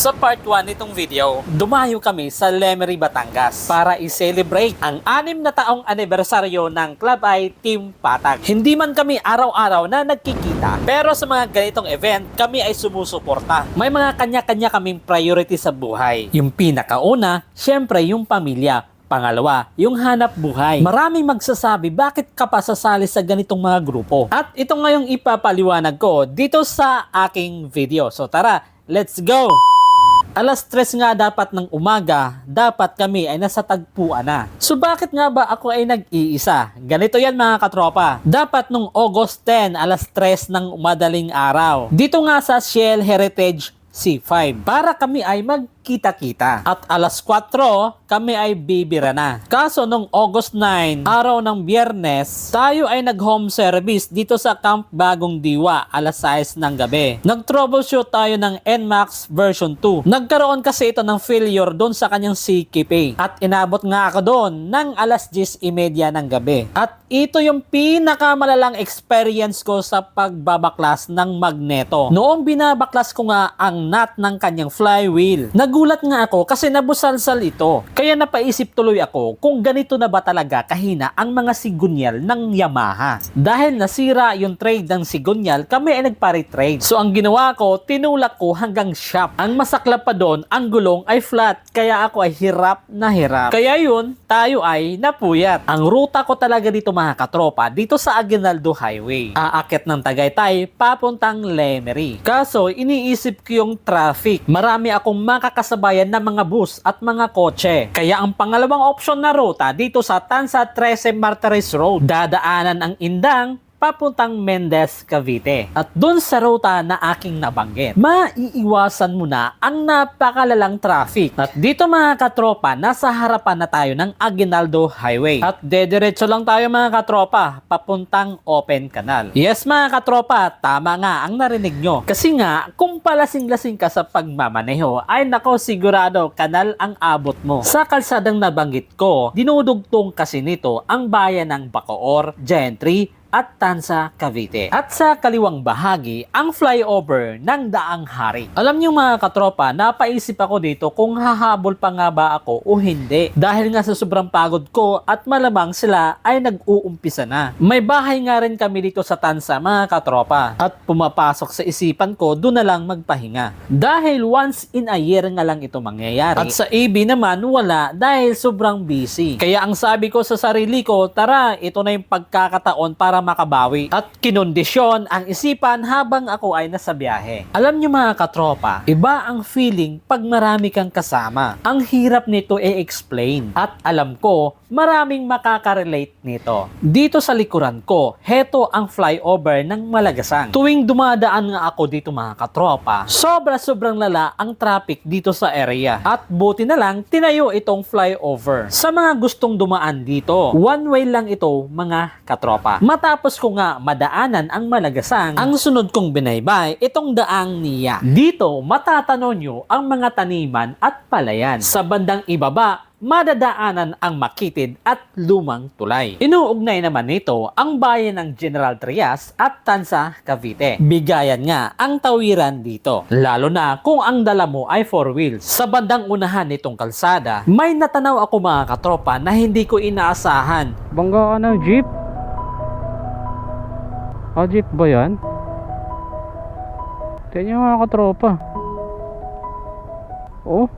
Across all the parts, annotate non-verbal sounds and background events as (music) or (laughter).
Sa part 1 nitong video, dumayo kami sa Lemery, Batangas para i-celebrate ang anim na taong anibersaryo ng Club I Team Patag. Hindi man kami araw-araw na nagkikita, pero sa mga ganitong event, kami ay sumusuporta. May mga kanya-kanya kaming priority sa buhay. Yung pinakauna, syempre yung pamilya. Pangalawa, yung hanap buhay. Maraming magsasabi bakit ka pa sasali sa ganitong mga grupo. At ito ngayong ipapaliwanag ko dito sa aking video. So tara, let's go! Alas 3 nga dapat ng umaga, dapat kami ay nasa tagpuan na. So bakit nga ba ako ay nag-iisa? Ganito yan mga katropa. Dapat nung August 10, alas 3 ng madaling araw. Dito nga sa Shell Heritage C5 para kami ay magkita-kita. At alas 4, kami ay bibira na. Kaso nung August 9, araw ng biyernes, tayo ay nag-home service dito sa Camp Bagong Diwa alas 6 ng gabi. Nag-troubleshoot tayo ng NMAX version 2. Nagkaroon kasi ito ng failure doon sa kanyang CKP. At inabot nga ako doon ng alas 10.30 ng gabi. At ito yung pinakamalalang experience ko sa pagbabaklas ng magneto. Noong binabaklas ko nga ang nut ng kanyang flywheel, nagulat nga ako kasi nabusalsal ito. Kaya napaisip tuloy ako kung ganito na ba talaga kahina ang mga sigunyal ng Yamaha. Dahil nasira yung trade ng sigunyal, kami ay nagpare-trade. So ang ginawa ko, tinulak ko hanggang shop. Ang masaklap pa doon, ang gulong ay flat, kaya ako ay hirap na hirap. Kaya yun, tayo ay napuyat. Ang ruta ko talaga dito mga katropa, dito sa Aguinaldo Highway. Aakit ng Tagaytay, papuntang Lemery. Kaso, iniisip ko yung traffic. Marami akong makakasabayan na mga bus at mga kotse. Kaya ang pangalawang option na ruta dito sa Tansa 13 Martires Road, dadaanan ang Indang, papuntang Mendez, Cavite. At dun sa ruta na aking nabanggit, maiiwasan mo na ang napakalalang traffic. At dito mga katropa, nasa harapan na tayo ng Aguinaldo Highway. At dediretso lang tayo mga katropa, papuntang Open Canal. Yes mga katropa, tama nga ang narinig nyo. Kasi nga, kung palasing-lasing ka sa pagmamaneho, ay nako sigurado kanal ang abot mo. Sa kalsadang nabanggit ko, dinudugtong kasi nito ang bayan ng Bacoor, Gentry, at Tansa, Cavite. At sa kaliwang bahagi, ang flyover ng Daang Hari. Alam niyo mga katropa, napaisip ako dito kung hahabol pa nga ba ako o hindi. Dahil nga sa sobrang pagod ko at malamang sila ay nag-uumpisa na. May bahay nga rin kami dito sa Tansa mga katropa. At pumapasok sa isipan ko, doon na lang magpahinga. Dahil once in a year nga lang ito mangyayari. At sa AB naman, wala dahil sobrang busy. Kaya ang sabi ko sa sarili ko, tara, ito na yung pagkakataon para makabawi. At kinondisyon ang isipan habang ako ay nasa biyahe. Alam nyo mga katropa, iba ang feeling pag marami kang kasama. Ang hirap nito i-explain. At alam ko, maraming makaka-relate nito. Dito sa likuran ko, heto ang flyover ng Malagasang. Tuwing dumadaan nga ako dito mga katropa, sobra-sobrang lala ang traffic dito sa area. At buti na lang, tinayo itong flyover. Sa mga gustong dumaan dito, one way lang ito mga katropa. Matapos ko nga madaanan ang Malagasang, ang sunod kong binaybay, itong daang niya. Dito, matatanaw nyo ang mga taniman at palayan. Sa bandang ibaba, madadaanan ang makitid at lumang tulay. Inuugnay naman nito ang bayan ng General Trias at Tansa, Cavite. Bigayan nga ang tawiran dito, lalo na kung ang dala mo ay four wheels. Sa bandang unahan nitong kalsada, may natanaw ako mga katropa na hindi ko inaasahan. Bangga ka ng jeep? Ah, jeep ba yan? Tingnan nyo mga katropa. Oh.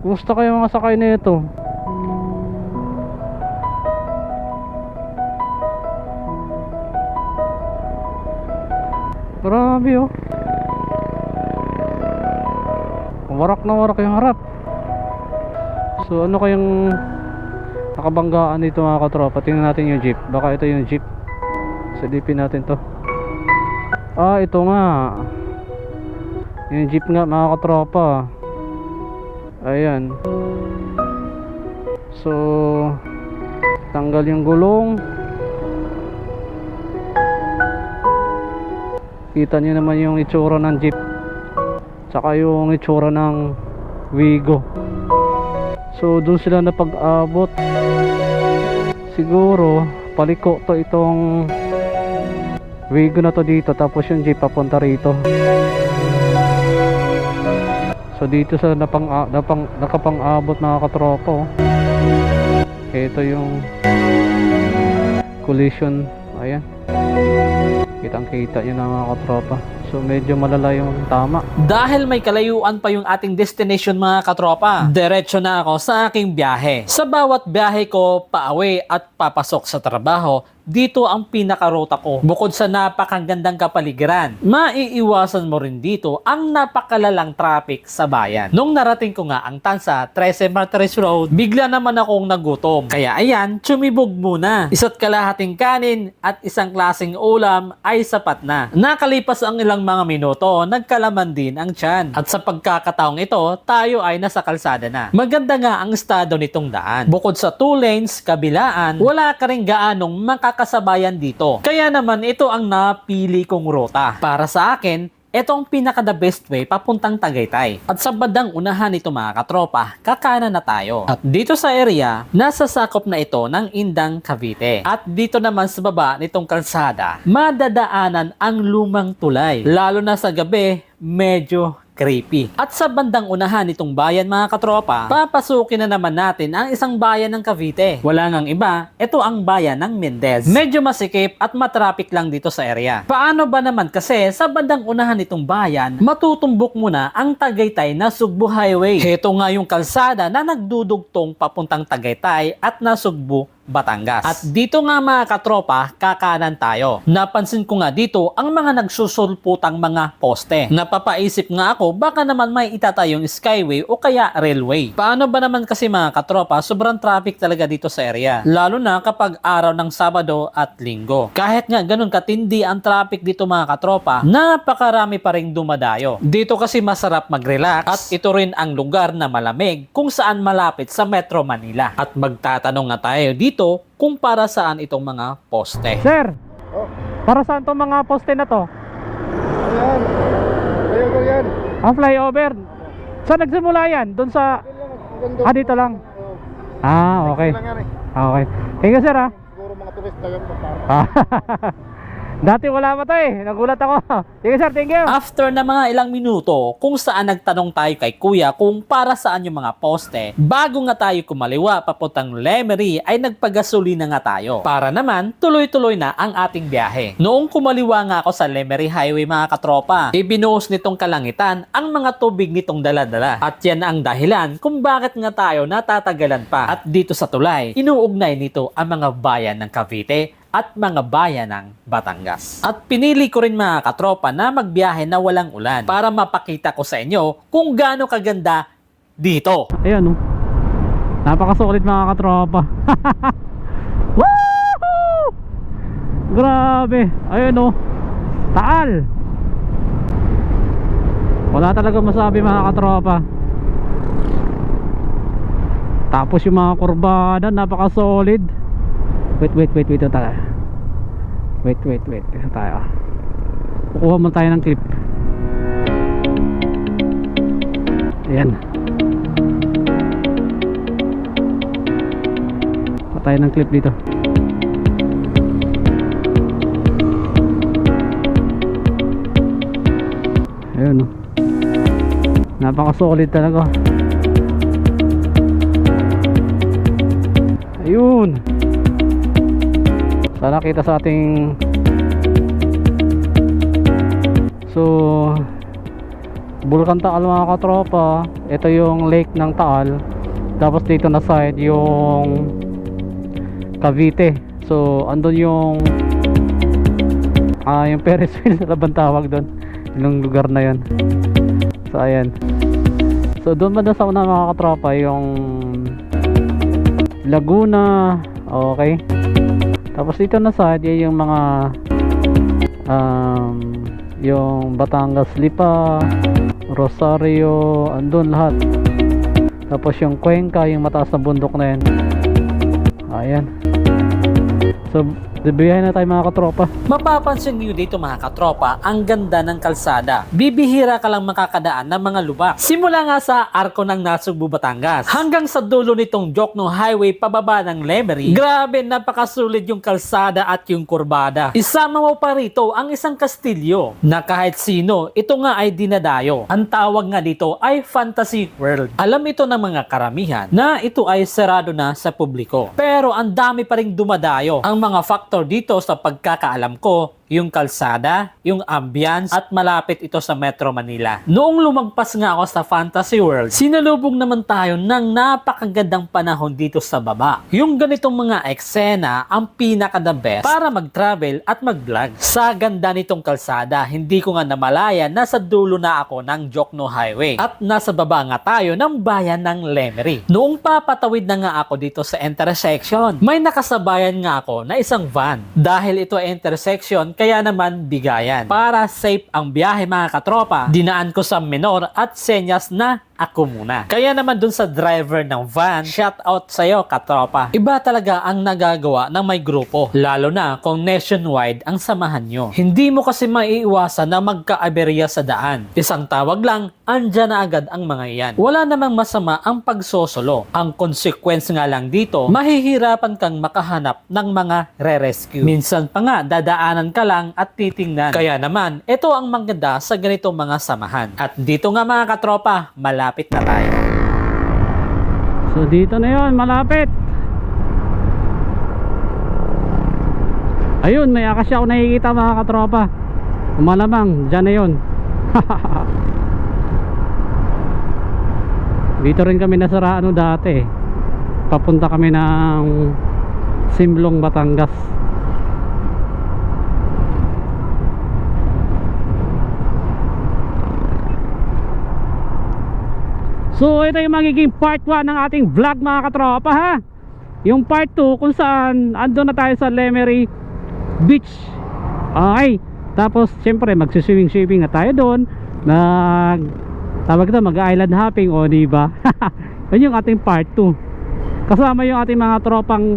Kumusta kayo mga sakay na ito? Grabe oh. Warak na warak yung harap. So ano kayang nakabanggaan dito mga katropa? Tingnan natin yung jeep. Baka ito yung jeep. Silipin natin to. Ah, ito nga. Yung jeep nga mga katropa. Ayan. So, tanggal yung gulong. Kita nyo naman yung itsura ng jeep. Tsaka yung itsura ng Wigo. So, doon sila napag-abot. Siguro, paliko to itong Wigo na to dito tapos yung jeep papunta rito So dito sa napang, a- napang nakapang-abot mga katropa. oh. Ito yung collision. Ayan. Kitang kita nyo na mga katropa. So medyo malala yung tama. Dahil may kalayuan pa yung ating destination mga katropa, diretso na ako sa aking biyahe. Sa bawat biyahe ko, pauwi at papasok sa trabaho, dito ang pinakaruta ko. Bukod sa napakagandang kapaligiran, maiiwasan mo rin dito ang napakalalang traffic sa bayan. Nung narating ko nga ang Tansa, 13 Martires Road, bigla naman akong nagutom. Kaya ayan, tsumibog muna. Isa't kalahating kanin at isang klaseng ulam ay sapat na. Nakalipas ang ilang mga minuto, nagkalaman din ang tiyan. At sa pagkakataong ito, tayo ay nasa kalsada na. Maganda nga ang estado nitong daan. Bukod sa two lanes, kabilaan, wala ka rin gaanong makakasabayan dito. Kaya naman ito ang napili kong ruta. Para sa akin, ito ang pinaka the best way papuntang Tagaytay. At sa bandang unahan nito mga katropa, kakanan na tayo. At dito sa area, nasa sakop na ito ng Indang Cavite. At dito naman sa baba nitong kalsada, madadaanan ang lumang tulay. Lalo na sa gabi, medyo creepy. At sa bandang unahan nitong bayan mga katropa, papasukin na naman natin ang isang bayan ng Cavite. Wala ngang iba, ito ang bayan ng Mendez. Medyo masikip at matraffic lang dito sa area. Paano ba naman kasi sa bandang unahan nitong bayan, matutumbok muna ang Tagaytay na Sugbo Highway. Heto nga yung kalsada na nagdudugtong papuntang Tagaytay at nasugbo Batangas. At dito nga mga katropa, kakanan tayo. Napansin ko nga dito ang mga nagsusulputang mga poste. Napapaisip nga ako baka naman may itatayong skyway o kaya railway. Paano ba naman kasi mga katropa, sobrang traffic talaga dito sa area. Lalo na kapag araw ng Sabado at Linggo. Kahit nga ganun katindi ang traffic dito mga katropa, napakarami pa ring dumadayo. Dito kasi masarap mag-relax at ito rin ang lugar na malamig kung saan malapit sa Metro Manila. At magtatanong nga tayo dito kung para saan itong mga poste. Sir, Oh, para saan tong mga poste na to? ayan. Ko yan. Ang flyover. Saan nagsimula yan? Doon sa... Ah, dito lang. Ah, okay. Eh. Ah, Okay. Thank you, sir, ah. Siguro mga turista yan. Ah, (laughs) Dati wala pa to eh. Nagulat ako. (laughs) Thank sir. Thank you. After na mga ilang minuto kung saan nagtanong tayo kay kuya kung para saan yung mga poste, bago nga tayo kumaliwa papuntang Lemery ay nagpagasolina nga tayo. Para naman, tuloy-tuloy na ang ating biyahe. Noong kumaliwa nga ako sa Lemery Highway mga katropa, ibinuhos nitong kalangitan ang mga tubig nitong daladala. At yan ang dahilan kung bakit nga tayo natatagalan pa. At dito sa tulay, inuugnay nito ang mga bayan ng Cavite at mga bayan ng Batangas. At pinili ko rin mga katropa na magbiyahe na walang ulan para mapakita ko sa inyo kung gaano kaganda dito. Ayan, oh. Napakasulit mga katropa. (laughs) Woohoo! Grabe. Ayun, oh. Taal. Wala talaga masabi mga katropa. Tapos yung mga kurbada, napaka-solid. Wait, wait, wait, wait. Tayo. Wait, wait, wait. Ito tayo. Kukuha mo tayo ng clip. Ayan. Patay ng clip dito. Ayun oh. Napaka-solid talaga. Ayun. Sana kita sa ating So Bulkan Taal mga katropa Ito yung lake ng Taal. Tapos dito na side yung Cavite. So andun yung Ah yung Ferris wheel (laughs) na bang tawag doon Yung lugar na yun. So ayan. So doon ba sa una mga katropa yung Laguna? Okay Tapos dito na side yung mga um, yung Batangas Lipa Rosario andun lahat. Tapos yung Cuenca yung mataas na bundok na yan ayan. So Nabiyahin na tayo mga katropa. Mapapansin niyo dito mga katropa, ang ganda ng kalsada. Bibihira ka lang makakadaan ng mga lubak. Simula nga sa arko ng Nasugbu, Batangas, hanggang sa dulo nitong Jokno Highway pababa ng Lemery. Grabe, napakasulit yung kalsada at yung kurbada. Isama mo pa rito ang isang kastilyo na kahit sino, ito nga ay dinadayo. Ang tawag nga dito ay Fantasy World. Alam ito ng mga karamihan na ito ay sarado na sa publiko. Pero ang dami pa ring dumadayo. Ang mga factor dito sa pagkakaalam ko, yung kalsada, yung ambience, at malapit ito sa Metro Manila. Noong lumagpas nga ako sa Fantasy World, sinalubong naman tayo ng napakagandang panahon dito sa baba. Yung ganitong mga eksena ang pinaka the best para mag-travel at mag-vlog. Sa ganda nitong kalsada, hindi ko nga namalaya nasa dulo na ako ng Jokno Highway at nasa baba nga tayo ng bayan ng Lemery. Noong papatawid na nga ako dito sa intersection, may nakasabayan nga ako na isang van. Dahil ito ay intersection, kaya naman bigayan. Para safe ang biyahe mga katropa, dinaan ko sa menor at senyas na ako muna. Kaya naman dun sa driver ng van, shout out sa'yo katropa. Iba talaga ang nagagawa ng may grupo, lalo na kung nationwide ang samahan nyo. Hindi mo kasi maiiwasan na magkaaberya sa daan. Isang tawag lang, andyan na agad ang mga yan. Wala namang masama ang pagsosolo. Ang consequence nga lang dito, mahihirapan kang makahanap ng mga re-rescue. Minsan pa nga, dadaanan ka lang at titingnan. Kaya naman, ito ang maganda sa ganitong mga samahan. At dito nga mga katropa, malapit na tayo. So dito na yon malapit. Ayun, may akasya ako nakikita mga katropa. Malamang, dyan na yun. (laughs) dito rin kami nasara ano dati. Papunta kami ng Simlong, Batangas. So ito yung magiging part 1 ng ating vlog mga katropa ha? Yung part 2 kung saan ando na tayo sa Lemery Beach. Okay. Tapos syempre magsiswimming swimming na tayo doon. Nag Tawag ito mag island hopping o diba (laughs) Yun yung ating part 2 Kasama yung ating mga tropang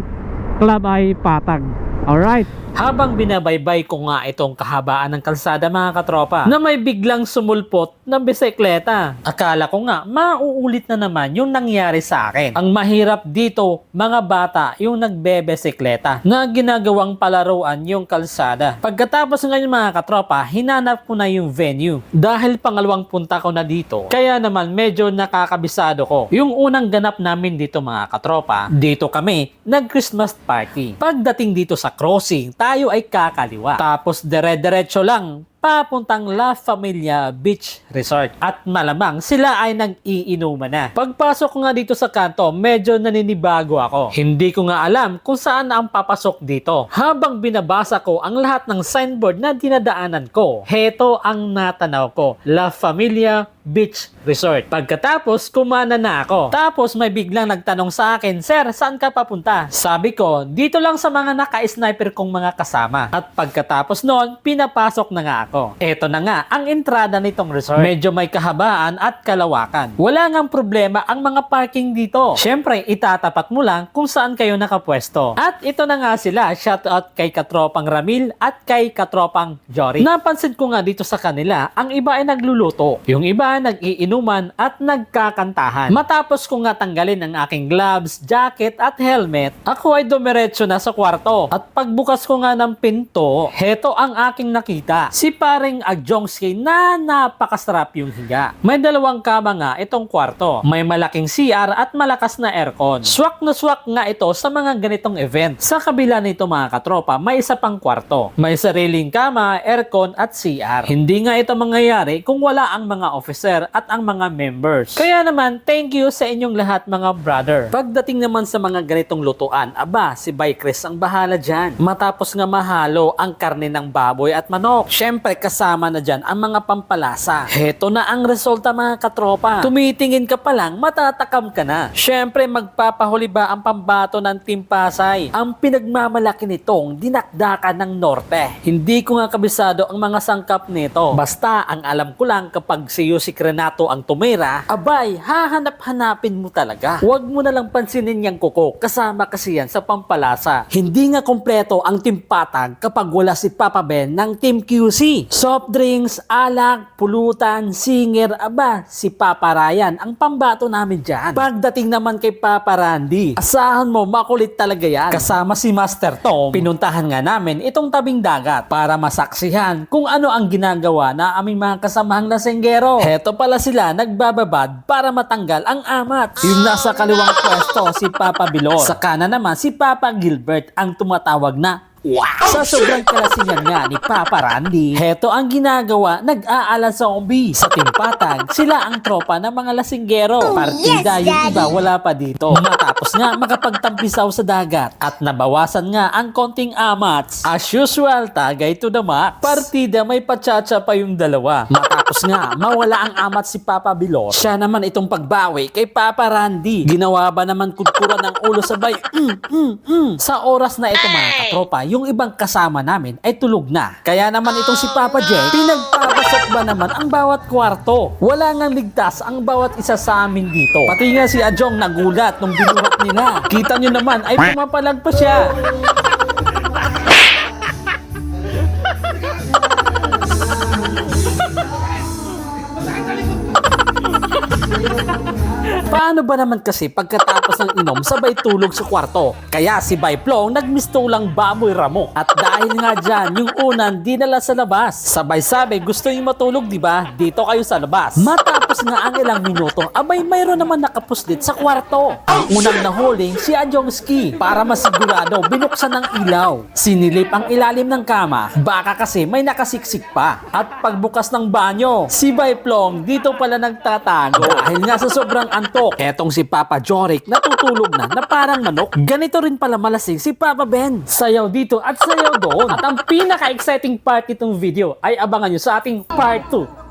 club ay patag Alright Habang binabaybay ko nga itong kahabaan ng kalsada mga katropa na may biglang sumulpot ng bisikleta. Akala ko nga mauulit na naman yung nangyari sa akin. Ang mahirap dito mga bata yung nagbebesikleta na ginagawang palaruan yung kalsada. Pagkatapos ngayon mga katropa, hinanap ko na yung venue. Dahil pangalawang punta ko na dito, kaya naman medyo nakakabisado ko. Yung unang ganap namin dito mga katropa, dito kami nag-Christmas party. Pagdating dito sa crossing, tayo ay kakaliwa. Tapos dire-diretso lang papuntang La Familia Beach Resort. At malamang sila ay nag-iinuman na. Pagpasok nga dito sa kanto, medyo naninibago ako. Hindi ko nga alam kung saan ang papasok dito. Habang binabasa ko ang lahat ng signboard na dinadaanan ko, heto ang natanaw ko. La Familia Beach Resort. Pagkatapos, kumana na ako. Tapos may biglang nagtanong sa akin, Sir, saan ka papunta? Sabi ko, dito lang sa mga naka-sniper kong mga kasama. At pagkatapos noon, pinapasok na nga ako. Eto na nga, ang entrada nitong resort. Medyo may kahabaan at kalawakan. Wala ngang problema ang mga parking dito. Siyempre, itatapat mo lang kung saan kayo nakapwesto. At ito na nga sila, shoutout kay Katropang Ramil at kay Katropang Jory. Napansin ko nga dito sa kanila, ang iba ay nagluluto. Yung iba nag-iinuman at nagkakantahan. Matapos ko nga tanggalin ang aking gloves, jacket at helmet, ako ay dumiretso na sa kwarto. At pagbukas ko nga ng pinto, heto ang aking nakita. Si paring Agjongski na napakasarap yung higa. May dalawang kama nga itong kwarto. May malaking CR at malakas na aircon. Swak na swak nga ito sa mga ganitong event. Sa kabila nito mga katropa, may isa pang kwarto. May sariling kama, aircon at CR. Hindi nga ito mangyayari kung wala ang mga officer at ang mga members. Kaya naman, thank you sa inyong lahat mga brother. Pagdating naman sa mga ganitong lutuan, aba, si Chris ang bahala dyan. Matapos nga mahalo ang karne ng baboy at manok. Syempre, kasama na dyan ang mga pampalasa. Heto na ang resulta mga katropa. Tumitingin ka pa lang, matatakam ka na. Syempre, magpapahuli ba ang pambato ng Team Pasay? Ang pinagmamalaki nitong dinakdakan ng Norte. Hindi ko nga kabisado ang mga sangkap nito. Basta, ang alam ko lang kapag si UC si Renato ang tumira, abay, hahanap-hanapin mo talaga. Huwag mo na lang pansinin yung kuko, kasama kasi yan sa pampalasa. Hindi nga kompleto ang Team Patag kapag wala si Papa Ben ng Team QC. Soft drinks, alak, pulutan, singer, aba, si Papa Ryan ang pambato namin dyan. Pagdating naman kay Papa Randy, asahan mo makulit talaga yan. Kasama si Master Tom, pinuntahan nga namin itong tabing dagat para masaksihan kung ano ang ginagawa na aming mga kasamahang lasenggero. Heto pala sila nagbababad para matanggal ang amat. Yung nasa kaliwang pwesto si Papa Bilor. Sa kanan naman si Papa Gilbert ang tumatawag na Wow! Sa sobrang kalasingan nga ni Papa Randy, heto ang ginagawa, nag-aalan sa zombie. Sa timpatag, sila ang tropa ng mga lasinggero. Partida yung iba wala pa dito. Matapos nga makapagtampisaw sa dagat at nabawasan nga ang konting amats. As usual, tagay to the max. Partida may patsacha pa yung dalawa. Matapos nga, mawala ang amat si Papa Bilor. Siya naman itong pagbawi kay Papa Randy. Ginawa ba naman kudkuran ng ulo sabay, mm, mm, mm. Sa oras na ito mga katropa, yung ibang kasama namin ay tulog na. Kaya naman itong si Papa Jay, pinagpapasok ba naman ang bawat kwarto? Wala nang ligtas ang bawat isa sa amin dito. Pati nga si Ajong nagulat nung binuhat nila. Kita nyo naman ay pumapalag pa siya. Paano ba naman kasi pagkatapos ng inom sabay tulog sa kwarto? Kaya si Byplong nagmistulang baboy ramo. At dahil nga dyan, yung unan dinala sa labas. Sabay sabi, gusto yung matulog di ba? Dito kayo sa labas. Matapos nga ang ilang minuto, abay mayroon naman nakapuslit sa kwarto. Ang unang nahuling si Ajong Ski. Para masigurado, binuksan ng ilaw. Sinilip ang ilalim ng kama. Baka kasi may nakasiksik pa. At pagbukas ng banyo, si Byplong dito pala nagtatago. Dahil nga sa sobrang antok, etong si Papa Jorik natutulog na na parang manok. Ganito rin pala malasing si Papa Ben. Sayaw dito at sayaw doon. At ang pinaka-exciting part nitong video ay abangan nyo sa ating part 2.